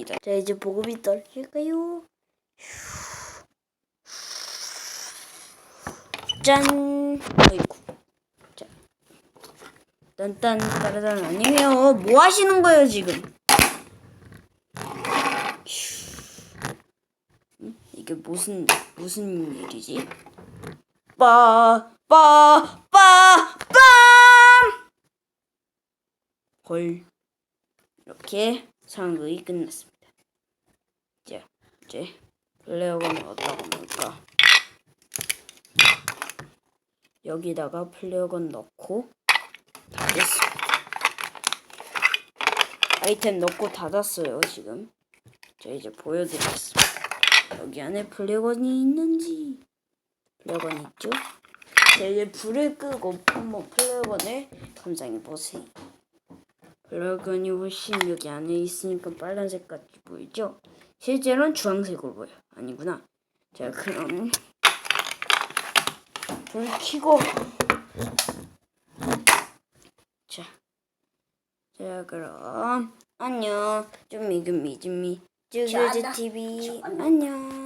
됐습니다. 자 이제 보급이 떨어질까요? 짠! 어이구. 자. 딴딴 따라단 아니에요. 뭐 하시는 거예요 지금? 음, 이게 무슨 무슨 일이지? 빠, 빠, 빠, 빰! 헐. 이렇게 상극이 끝났습니다. 자, 이제 플레어건을 어디다가 놓을까? 여기다가 플레어건 넣고 닫았습니다. 아이템 넣고 닫았어요, 지금. 자, 이제 보여드리겠습니다. 여기 안에 플레어건이 있는지. 플레어건 있죠? 자, 이제 불을 끄고 한번 플레어건을 감상해 보세요. 플러그인이 훨씬 여기 안에 있으니까 빨간색 같이 보이죠? 실제로는 주황색으로 보여. 아니구나. 자, 그럼 불 켜고 자, 자 그럼 안녕. 좀 미 금미 좀미 쭈쭈쭈 TV 안녕.